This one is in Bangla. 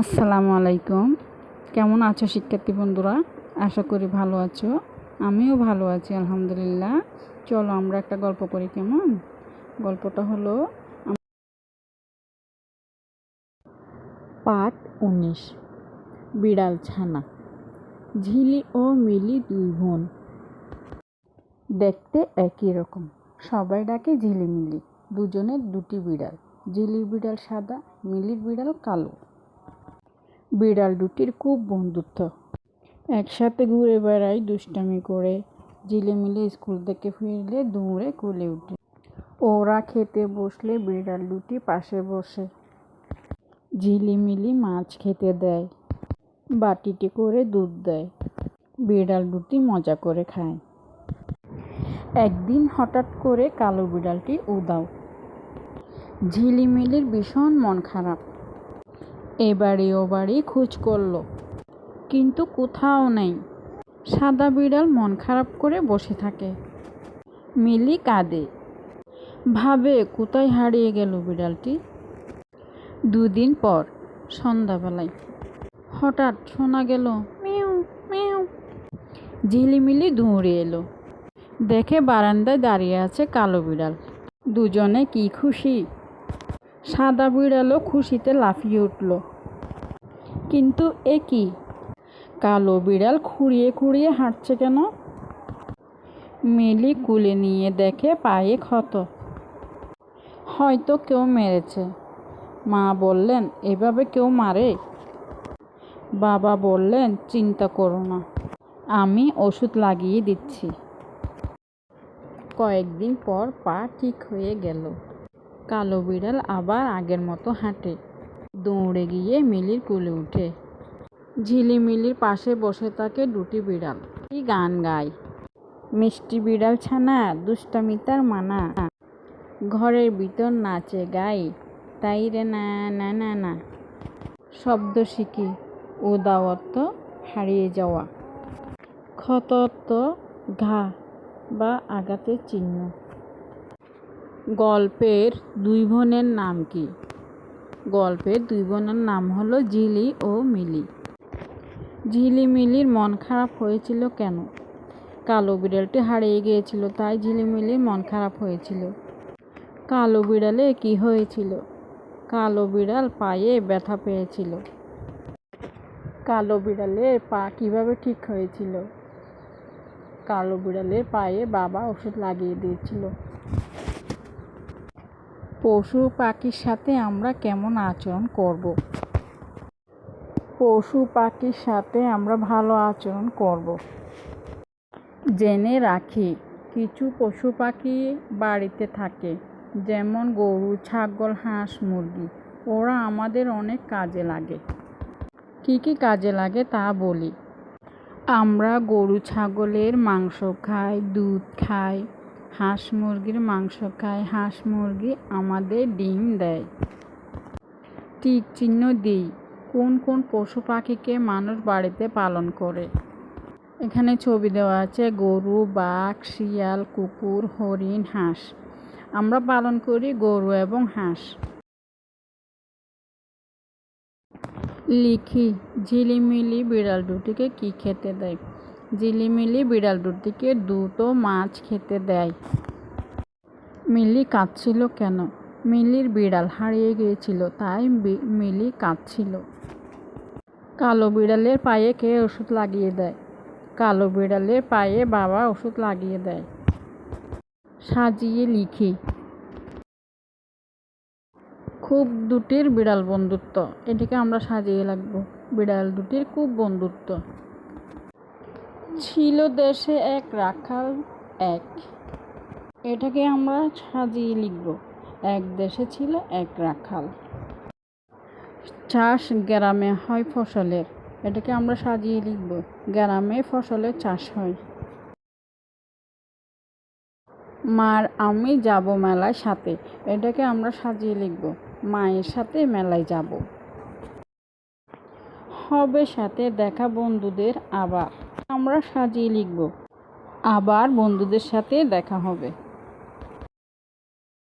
আসসালামু আলাইকুম। কেমন আছো শিক্ষার্থী বন্ধুরা? আশা করি ভালো আছো। আমিও ভালো আছি, আলহামদুলিল্লাহ। চলো আমরা একটা গল্প করি কেমন? গল্পটা হলো পাঠ উনিশ। বিড়াল ছানা। ঝিলি ও মিলি দুই বোন। দেখতে একই রকম। সবাই ডাকে ঝিলিমিলি। দুজনের দুটি বিড়াল। ঝিলির বিড়াল সাদা, মিলির বিড়াল কালো। বিড়াল দুটির খুব বন্ধুত্ব। একসাথে ঘুরে বেড়াই, দুষ্টামি করে, ঝিলিমিলি স্কুল থেকে ফিরলে দৌড়ে কোলে উঠে। ওরা খেতে বসলে বিড়াল দুটি পাশে বসে। ঝিলিমিলি মাছ খেতে দেয়, বাটিটি করে দুধ দেয়, বিড়াল দুটি মজা করে খায়। একদিন হঠাৎ করে কালো বিড়ালটি উদাও ঝিলিমিলির ভীষণ মন খারাপ। এবারে ও বাড়ি খোঁজ করল। কিন্তু কোথাও নেই। সাদা বিড়াল মন খারাপ করে বসে থাকে। মিলি কাঁদে। ভাবে, কোথায় হারিয়ে গেল বিড়ালটি? দুদিন পর, সন্ধ্যাবেলায়। হঠাৎ শোনা গেল, মেউ মেউ। ঝিলিমিলি দৌড়ে এলো। দেখে বারান্দায় দাঁড়িয়ে আছে কালো বিড়াল। দুজনে কি খুশি? সাদা বিড়ালও খুশিতে লাফিয়ে উঠল। কিন্তু এ কি? কালো বিড়াল খুঁড়িয়ে খুঁড়িয়ে হাঁটছে কেন? মিলি কুলে নিয়ে দেখে পায়ে ক্ষত। হয়তো কেউ মেরেছে। মা বললেন, এভাবে কেউ মারে? বাবা বললেন, চিন্তা করো না, আমি ওষুধ লাগিয়ে দিচ্ছি। কয়েকদিন পর পা ঠিক হয়ে গেল। কালো বিড়াল আবার আগের মতো হাঁটে। দৌড়ে গিয়ে মিলির কোলে উঠে। ঝিলিমিলির পাশে বসে থাকে দুটি বিড়াল। কি গান গায়। মিষ্টি বিড়াল ছানা দুষ্টামিতার মানা। ঘরের ভিতর নাচে গাই। তাই রে না না না না। শব্দ শিখি। ও দাওয়াত্ম হারিয়ে যাওয়া। ক্ষতত্ব ঘা বা আঘাতের চিহ্ন। গল্পের দুই বোনের নাম কি? গল্পের দুই বোনের নাম হলো জিলি ও মিলি। ঝিলিমিলির মন খারাপ হয়েছিল কেন? কালো বিড়ালটি হারিয়ে গিয়েছিল, তাই ঝিলিমিলির মন খারাপ হয়েছিল। কালো বিড়ালে কি হয়েছিল? কালো বিড়াল পায়ে ব্যথা পেয়েছিল। কালো বিড়ালের পা কীভাবে ঠিক হয়েছিল? কালো বিড়ালের পায়ে বাবা ওষুধ লাগিয়ে দিয়েছিল। পশু পাখির সাথে আমরা কেমন আচরণ করব? পশু পাখির সাথে আমরা ভালো আচরণ করব। জেনে রাখি, কিছু পশু পাখি বাড়িতে থাকে, যেমন গরু, ছাগল, হাঁস, মুরগি। ওরা আমাদের অনেক কাজে লাগে। কী কী কাজে লাগে তা বলি। আমরা গরু, ছাগলের মাংস খাই, দুধ খাই হাঁস মুরগির মাংস খায়। হাঁস মুরগি আমাদের ডিম দেয়। টিক চিহ্ন দিই। কোন কোন পশু পাখিকে মানুষ বাড়িতে পালন করে? এখানে ছবি দেওয়া আছে, গরু, বাঘ, শিয়াল, কুকুর, হরিণ, হাঁস। আমরা পালন করি গরু এবং হাঁস। লিখি, ঝিলিমিলি বিড়াল দুটিকে কি খেতে দেয়? ঝিলিমিলি বিড়াল দুটিকে দুটো মাছ খেতে দেয়। মিলি কাঁদছিল কেন? মিলির বিড়াল হারিয়ে গিয়েছিল, তাই মিলি কাঁদছিল। কালো বিড়ালের পায়ে কে ওষুধ লাগিয়ে দেয়? কালো বিড়ালের পায়ে বাবা ওষুধ লাগিয়ে দেয়। সাজিয়ে লিখি। খুব দুটির বিড়াল বন্ধুত্ব, এটিকে আমরা সাজিয়ে লাগবো বিড়াল দুটির খুব বন্ধুত্ব। ছিল দেশে এক, রাখাল এক। এটাকে আমরা সাজিয়ে লিখব। এক দেশে ছিল এক, রাখাল। চাষ গ্রামে হয় ফসলের। এটাকে আমরা সাজিয়ে লিখব। গ্রামে ফসলের চাষ হয়। মার আমি যাব মেলায় সাথে। এটাকে আমরা সাজিয়ে লিখব। মায়ের সাথে মেলায় যাব। হবে সাথে দেখা বন্ধুদের আবার। আমরা সাজিয়ে লিখব। আবার বন্ধুদের সাথে দেখা হবে।